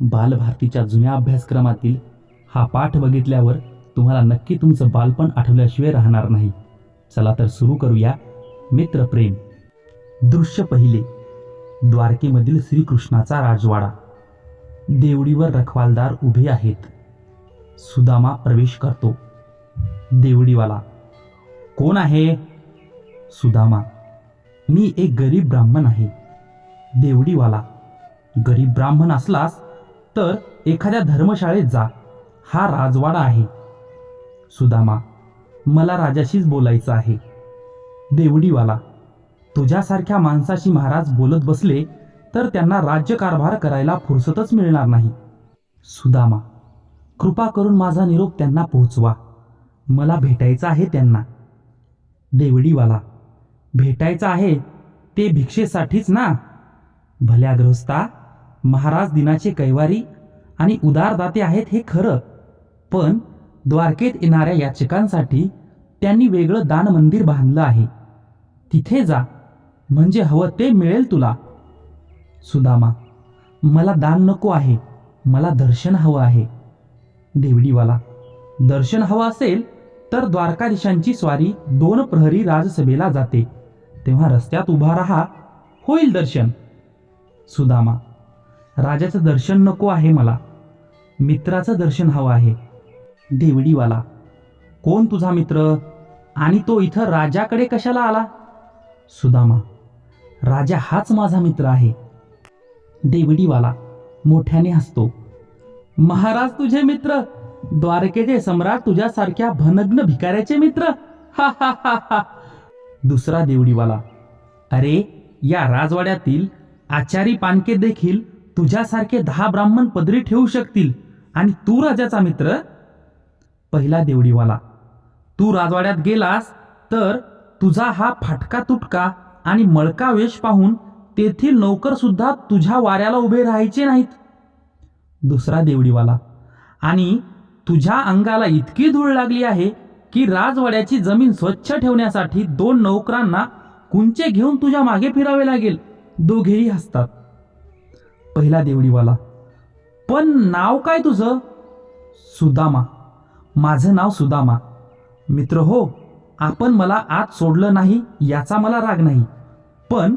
बालभारतीच्या जुन्या अभ्यासक्रमातील हा पाठ बघितल्यावर तुम्हाला नक्की तुमचं बालपण आठवल्याशिवाय राहणार नाही. चला तर सुरू करूया मित्रप्रेम दृश्य पहिले. द्वारकेमधील श्रीकृष्णाचा राजवाडा. देवडीवर रखवालदार उभे आहेत. सुदामा प्रवेश करतो. देवडीवाला कोण आहे? सुदामा मी एक गरीब ब्राह्मण आहे. देवडीवाला गरीब ब्राह्मण असलास तर एखाद्या धर्मशाळेत जा. हा राजवाडा आहे. सुदामा मला राजाशीच बोलायचं आहे. देवडीवाला तुझ्यासारख्या माणसाशी महाराज बोलत बसले तर त्यांना राज्यकारभार करायला फुरसतच मिळणार नाही. सुदामा कृपा करून माझा निरोप त्यांना पोहोचवा. मला भेटायचं आहे त्यांना. देवडीवाला भेटायचं आहे ते भिक्षेसाठीच ना? भल्या ग्रहस्ता महाराज दिनाचे कैवारी आणि उदारदाते आहेत हे खरं. पण द्वारकेत येणाऱ्या याचकांसाठी त्यांनी वेगळं दान मंदिर बांधलं आहे. तिथे जा म्हणजे हवं ते मिळेल तुला. सुदामा मला दान नको आहे मला दर्शन हवं आहे. देवडीवाला दर्शन हवं असेल तर द्वारकाधीशांची स्वारी दोन प्रहरी राजसभेला जाते. तेव्हा रस्त्यात उभा राहा होईल दर्शन. सुदामा राजाचं दर्शन नको आहे मला. मित्राचं दर्शन हवं आहे. देवडीवाला कोण तुझा मित्र? आणि तो इथं राजाकडे कशाला आला? सुदामा राजा हाच माझा मित्र आहे. देवडीवाला मोठ्याने हसतो. महाराज तुझे मित्र द्वारकेचे सम्राट तुझ्यासारख्या भनग्न भिकाऱ्याचे मित्र? हा हा हा हा. दुसरा देवडीवाला अरे या राजवाड्यातील आचारी पानके देखील तुझ्यासारखे दहा ब्राह्मण पदरी ठेवू शकतील. आणि तू राजाचा मित्र? पहिला देवडीवाला तू राजवाड्यात गेलास तर तुझा हा फाटका तुटका आणि मळका वेश पाहून तेथील नौकर सुद्धा तुझ्या वाऱ्याला उभे राहायचे नाहीत. दुसरा देवडीवाला आणि तुझ्या अंगाला इतकी धूळ लागली आहे की राजवाड्याची जमीन स्वच्छ ठेवण्यासाठी दोन नौकरांना कुंचे घेऊन तुझ्या मागे फिरावे लागेल. दोघेही हसतात. पहिला देवडीवाला. पण नाव काय तुझं? सुदामा. माझं नाव सुदामा. मित्र हो आपण मला आत सोडलं नाही याचा मला राग नाही. पण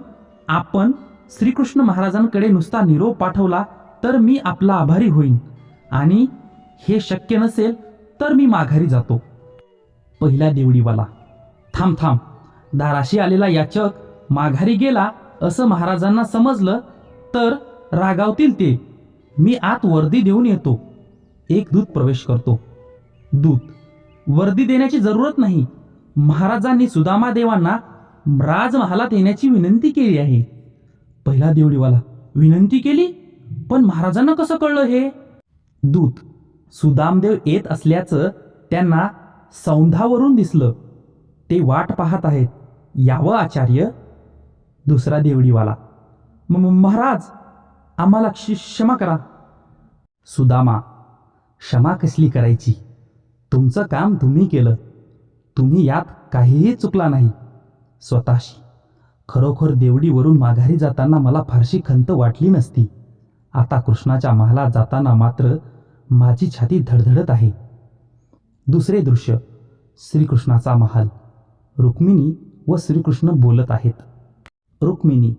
आपण श्रीकृष्ण महाराजांकडे नुसता निरोप पाठवला तर मी आपला आभारी होईन. आणि हे शक्य नसेल तर मी माघारी जातो. पहिला देवडीवाला. थांब थांब. दाराशी आलेला याचक माघारी गेला असं महाराजांना समजलं तर रागावतील ते. मी आत वर्दी देऊन येतो. एक दूत प्रवेश करतो. दूत वर्दी देण्याची जरूरत नाही. महाराजांनी सुदामा देवांना राजमहालात येण्याची विनंती केली आहे. पहिला देवडीवाला विनंती केली? पण महाराजांना कसं कळलं हे? दूत सुदामदेव येत असल्याचं त्यांना सौंधावरून दिसलं. ते वाट पाहत आहेत. यावं आचार्य? दुसरा देवडीवाला महाराज आम्हाला क्षमा करा. सुदामा क्षमा कसली करायची? तुमचं काम तुम्ही केलं. तुम्ही यात काहीही चुकला नाही. स्वतःशी. खरोखर देवडीवरून माघारी जाताना मला फारशी खंत वाटली नसती. आता कृष्णाच्या महालात जाताना मात्र माझी छाती धडधडत आहे. दुसरे दृश्य. श्रीकृष्णाचा महाल. रुक्मिणी व श्रीकृष्ण बोलत आहेत. रुक्मिणी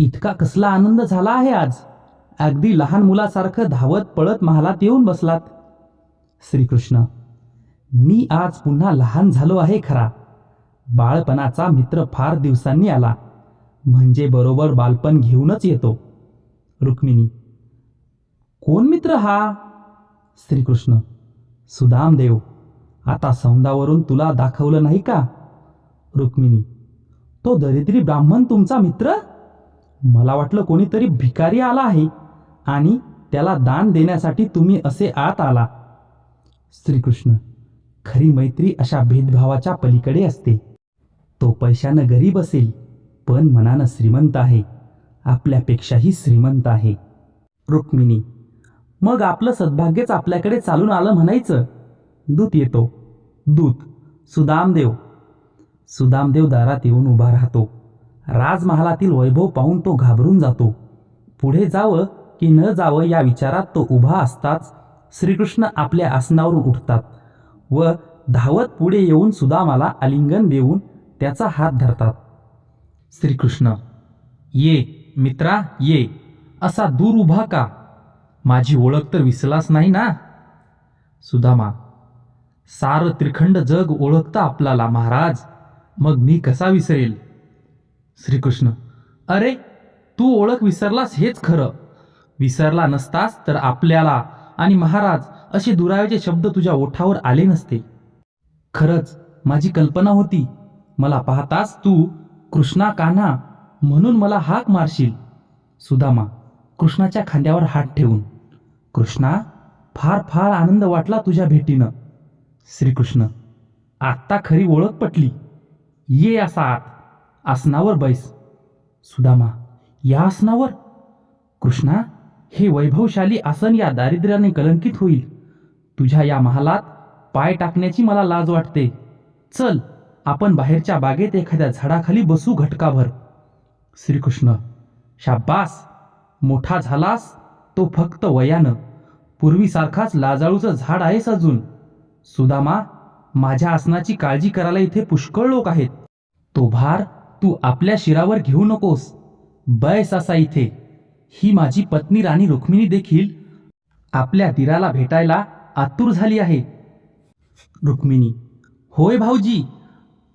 इतका कसला आनंद झाला आहे आज. अगदी लहान मुलासारखं धावत पळत महालात येऊन बसलात. श्रीकृष्ण मी आज पुन्हा लहान झालो आहे खरा. बाळपणाचा मित्र फार दिवसांनी आला. म्हणजे बरोबर बालपण घेऊनच येतो. रुक्मिणी कोण मित्र हा? श्रीकृष्ण सुदामदेव आता सौंदावरून तुला दाखवलं नाही का? रुक्मिणी तो दरिद्री ब्राह्मण तुमचा मित्र? मला वाटलं कोणीतरी भिकारी आला आहे आणि त्याला दान देण्यासाठी तुम्ही असे आत आला. श्रीकृष्ण खरी मैत्री अशा भेदभावाच्या पलीकडे असते. तो पैशानं गरीब असेल पण मनानं श्रीमंत आहे. आपल्यापेक्षाही श्रीमंत आहे. रुक्मिणी मग आपलं सद्भाग्यच आपल्याकडे चालून आलं म्हणायचं? दूत येतो. दूत सुदामदेव. सुदामदेव दारात येऊन उभा राहतो. राजमहालातील वैभव पाहून तो घाबरून जातो. पुढे जावं की न जावं या विचारात तो उभा असताच श्रीकृष्ण आपल्या आसनावरून उठतात व धावत पुढे येऊन सुदामाला आलिंगन देऊन त्याचा हात धरतात. श्रीकृष्ण ये मित्रा ये असा दूर उभा का? माझी ओळख तर विसलास नाही ना? सुदामा सार त्रिखंड जग ओळखता आपल्याला महाराज. मग मी कसा विसरेल? श्रीकृष्ण. अरे तू ओळख विसरलास हेच खरं. विसरला नसतास तर आपल्याला आणि महाराज असे दुराव्याचे शब्द तुझ्या ओठावर आले नसते. खरंच माझी कल्पना होती. मला पाहताच तू कृष्णा कान्हा म्हणून मला हाक मारशील. सुदामा कृष्णाच्या खांद्यावर हात ठेवून. कृष्णा फार फार आनंद वाटला तुझ्या भेटीनं. श्रीकृष्ण आत्ता खरी ओळख पटली. ये असा आत. आसनावर बैस. सुदामा या आसनावर? कृष्णा हे वैभवशाली आसन या दारिद्र्याने कलंकित होईल. तुझ्या या महालात पाय टाकण्याची मला लाज वाटते. चल आपण बाहेरच्या बागेत एखाद्या झाडाखाली बसू घटकाभर. श्रीकृष्ण शाब्बास मोठा झालास तो फक्त वयानं. पूर्वीसारखाच लाजाळूचं झाड आहेस अजून. सुदामा माझ्या आसनाची काळजी करायला इथे पुष्कळ लोक आहेत. तो भार तू आपल्या शिरावर घेऊ नकोस. बैस असा इथे. ही माझी पत्नी राणी रुक्मिणी देखील आपल्या दिराला भेटायला आतुर झाली आहे. रुक्मिणी होय भाऊजी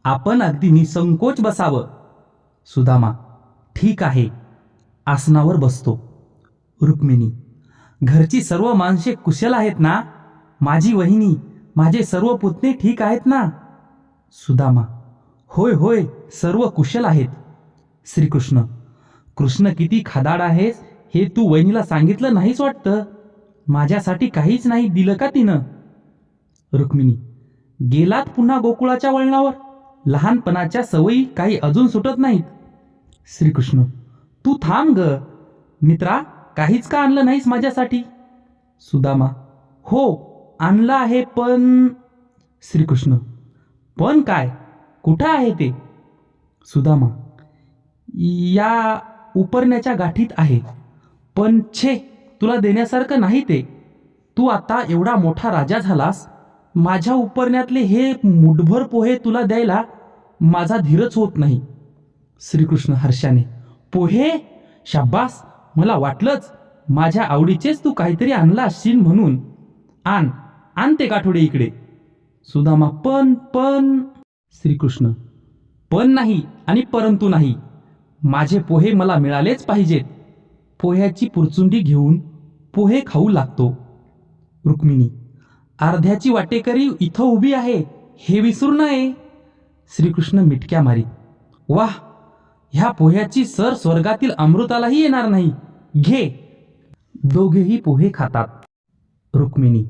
आपण अगदी निसंकोच बसावं. सुदामा ठीक आहे आसनावर बसतो. रुक्मिणी घरची सर्व माणसे कुशल आहेत ना? माझी वहिनी माझे सर्व पुतणे ठीक आहेत ना? सुदामा होय होय सर्व कुशल आहेत. श्रीकृष्ण कृष्ण किती खादाड आहेस हे तू वहिनीला सांगितलं नाहीच वाटतं? माझ्यासाठी काहीच नाही दिलं का तिनं? रुक्मिणी गेलात पुन्हा गोकुळाच्या वळणावर? लहानपणाच्या सवयी काही अजून सुटत नाहीत. श्रीकृष्ण तू थांब ग. मित्रा काहीच का आणलं नाहीस माझ्यासाठी? सुदामा हो आणलं आहे पण श्रीकृष्ण पण काय? कुठं आहे ते? सुदामा या उपरण्याच्या गाठीत आहे. पण छे तुला देण्यासारखं नाही ते. तू आता एवढा मोठा राजा झालास माझ्या उपरण्यातले हे मुठभर पोहे तुला द्यायला माझा धीरच होत नाही. श्रीकृष्ण हर्षाने पोहे? शाब्बास मला वाटलंच माझ्या आवडीचेच तू काहीतरी आणला असशील म्हणून. आण आण ते गाठोडे इकडे. सुदामा पण पण श्रीकृष्ण पण नाही आणि परंतु नाही. माझे पोहे मला मिळालेच पाहिजेत. पोह्याची पुरचुंडी घेऊन पोहे खाऊ लागतो. रुक्मिणी अर्ध्याची वाटेकरी इथं उभी आहे. हे विसरू नये. श्रीकृष्ण मिटक्या मारी वाह ह्या पोह्याची सर स्वर्गातील अमृतालाही येणार नाही. घे. दोघेही पोहे खातात. रुक्मिणी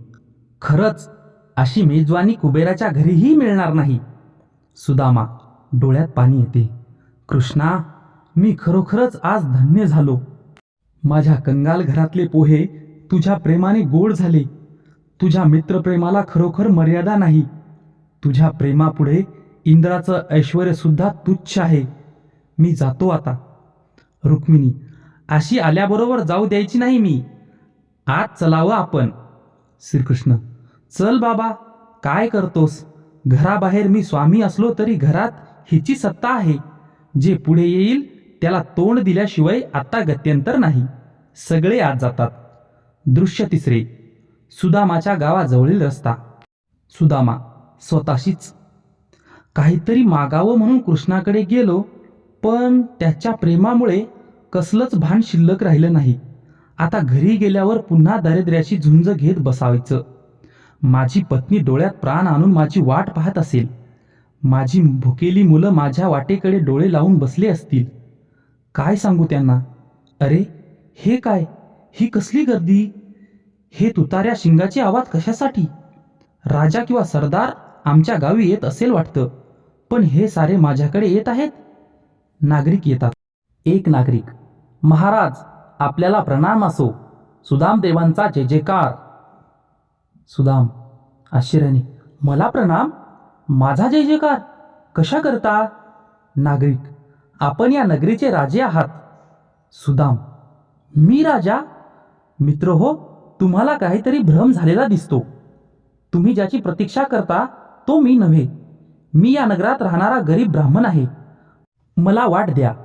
खरंच अशी मेजवानी कुबेराच्या घरीही मिळणार नाही. सुदामा डोळ्यात पाणी येते. कृष्णा मी खरोखरच आज धन्य झालो. माझ्या कंगाल घरातले पोहे तुझ्या प्रेमाने गोड झाले. तुझ्या मित्रप्रेमाला खरोखर मर्यादा नाही. तुझ्या प्रेमापुढे इंद्राचं ऐश्वर्यसुद्धा तुच्छ आहे. मी जातो आता. रुक्मिणी अशी आल्याबरोबर जाऊ द्यायची नाही मी. आज चलावं आपण. श्रीकृष्ण चल बाबा काय करतोस? घराबाहेर मी स्वामी असलो तरी घरात हिची सत्ता आहे. जे पुढे येईल त्याला तोंड दिल्याशिवाय आता गत्यंतर नाही. सगळे आत जातात. दृश्य तिसरे. सुदामाच्या गावाजवळील रस्ता. सुदामा स्वतःशीच. काहीतरी मागावं म्हणून कृष्णाकडे गेलो पण त्याच्या प्रेमामुळे कसलंच भान शिल्लक राहिलं नाही. आता घरी गेल्यावर पुन्हा दारिद्र्याशी झुंज घेत बसावायचं. माझी पत्नी डोळ्यात प्राण आणून माझी वाट पाहत असेल. माझी भुकेली मुलं माझ्या वाटेकडे डोळे लावून बसले असतील. काय सांगू त्यांना? अरे हे काय? ही कसली गर्दी? हे तुताऱ्या शिंगाचे आवाज कशासाठी? राजा किंवा सरदार आमच्या गावी येत असेल वाटतं पण हे सारे माझ्याकडे येत आहेत? नागरिक येतात. एक नागरिक महाराज आपल्याला प्रणाम असो. सुदामदेवांचा जय जयकार सुदाम आश्चर्याने मला प्रणाम माझा जय जयकार कशा करता? नागरिक आपण या नगरीचे राजे आहात. सुदाम मी राजा? मित्र हो तुम्हाला काहीतरी भ्रम झालेला दिसतो. तुम्ही ज्याची प्रतीक्षा करता तो मी नव्हे. मी या नगरात राहणारा गरीब ब्राह्मण आहे. मला वाट द्या.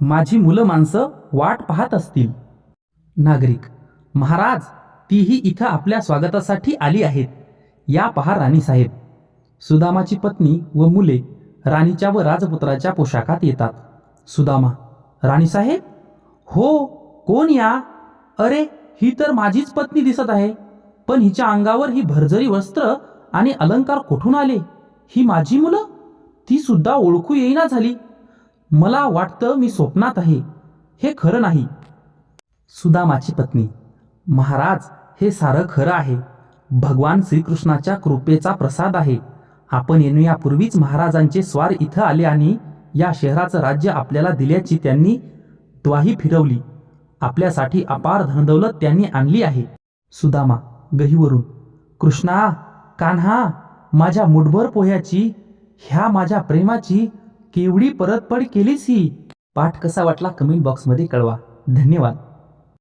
माझी मुलं माणसं वाट पाहत असतील. नागरिक महाराज तीही इथं आपल्या स्वागतासाठी आली आहेत. या पहा राणीसाहेब सुदामाची पत्नी व मुले राणीच्या व राजपुत्राच्या पोशाखात येतात. सुदामा राणीसाहेब हो कोण या? अरे ही तर माझीच पत्नी दिसत आहे. पण हिच्या अंगावर ही भरझरी वस्त्र आणि अलंकार कुठून आले? ही माझी मुलं? ती सुद्धा ओळखू येईना झाली. मला वाटतं मी स्वप्नात आहे. हे खरं नाही. सुदामाची पत्नी महाराज हे सारं खरं आहे. भगवान श्रीकृष्णाच्या कृपेचा प्रसाद आहे. आपण येण्यापूर्वीच महाराजांचे स्वार इथं आले आणि या शहराचं राज्य आपल्याला दिल्याची त्यांनी द्वाही फिरवली. आपल्यासाठी अपार धनदौलत त्यांनी आणली आहे. सुदामा गहीवरून कृष्णा कान्हा माझ्या मुठभर पोह्याची ह्या माझ्या प्रेमाची केवढी परतफड केलीस ही? पाठ कसा वाटला कमेंट बॉक्समध्ये कळवा. धन्यवाद.